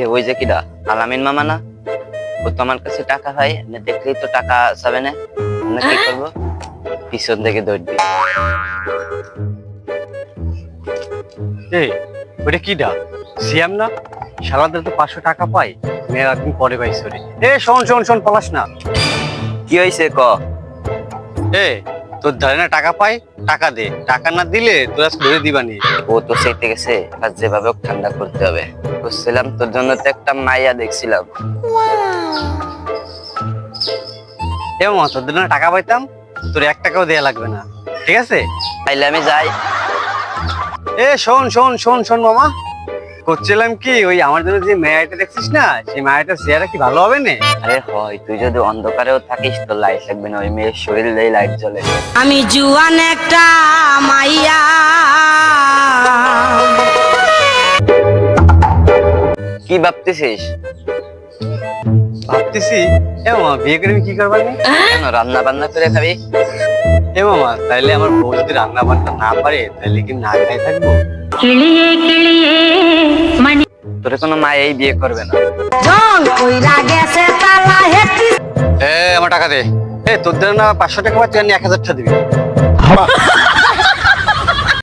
এ ওই যে কিরা আলামিন মামা না? ও তো আমার কাছে টাকা না দেখলেই তো টাকা চাবে না। আমরা কি করব? পিছন থেকে দৌড় দিই। এই ওটা কি ডা সিয়াম না? সারাদের তো পাঁচশো টাকা পাই মেয়ের একদিন পরে পাই সরি এ শোন শোন শোন পলাশ না। কি হয়েছে ক? এ তোর ধারে না টাকা পাই টাকা দে। টাকা না দিলে তোর ধরে দিবানি ও তো সেইতে গেছে এবার যেভাবে হোক ঠান্ডা করতে হবে। বুঝছিলাম তোর জন্য তো একটা মাইয়া দেখছিলাম। এ মামা তোর না টাকা পাইতাম তোর এক টাকাও দেয়া লাগবে না। ঠিক আছে? তাইলে আমি যাই। এ শোন শোন শোন শোন মামা। করছিলাম কি ওই আমার জন্য যে মেয়াইটা দেখছিস না সেই মেয়াইটা চেহারা কি ভালো হবে না? আরে হয় তুই যদি অন্ধকারেও থাকিস তো লাইট লাগবে না ওই মেয়ের শরীর দিয়ে লাইট জ্বলে। আমি জুয়ান একটা মাইয়া। কি ভাবতেছিস? ভাবতেছি এ মামা বিয়ে করে আমি কি করবার নি? কেন রান্না বান্না করে খাবি? এ মামা তাইলে আমার বউ যদি রান্না বান্না না পারে তাহলে কি না খাই থাকব? কিলিয়ে কিলিয়ে তোরে কোনো মায়েই বিয়ে করবে না। জল কইরা গেছে তালা হেতি এ আমার টাকা দে। এ তোর জন্য না পাঁচশো টাকা পাচ্ছি এক হাজার টাকা দিবি।